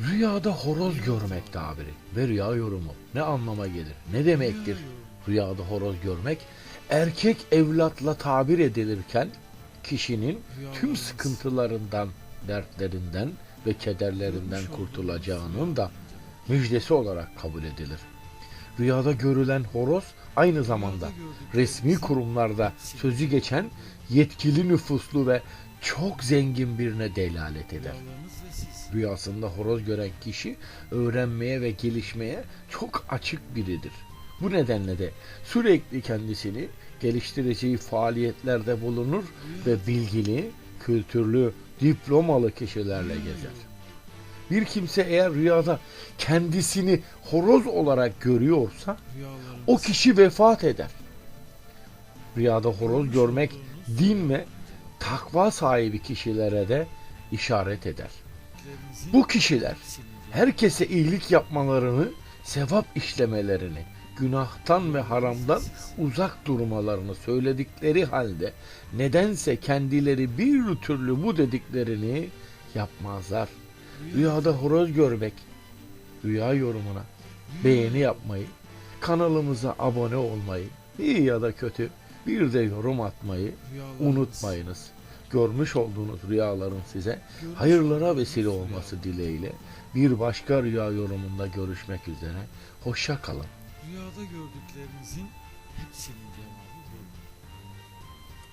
Rüyada horoz görmek tabiri ve rüya yorumu ne anlama gelir? Ne demektir rüyada horoz görmek? Erkek evlatla tabir edilirken kişinin tüm sıkıntılarından, dertlerinden ve kederlerinden kurtulacağının da müjdesi olarak kabul edilir. Rüyada görülen horoz aynı zamanda resmi kurumlarda sözü geçen yetkili nüfuslu ve çok zengin birine delalet eder. Rüyasında horoz gören kişi öğrenmeye ve gelişmeye çok açık biridir. Bu nedenle de sürekli kendisini geliştireceği faaliyetlerde bulunur ve bilgili, kültürlü, diplomalı kişilerle gezer. Bir kimse eğer rüyada kendisini horoz olarak görüyorsa o kişi vefat eder. Rüyada horoz görmek din ve takva sahibi kişilere de işaret eder. Bu kişiler herkese iyilik yapmalarını, sevap işlemelerini, günahtan ve haramdan uzak durmalarını söyledikleri halde nedense kendileri bir türlü bu dediklerini yapmazlar. Rüyada horoz görmek, rüya yorumuna beğeni yapmayı, kanalımıza abone olmayı, iyi ya da kötü bir de yorum atmayı unutmayınız. Görmüş olduğunuz rüyaların size hayırlara vesile olması dileğiyle bir başka rüya yorumunda görüşmek üzere. Hoşça kalın. Rüyada gördüklerinizin hepsinin cevabı.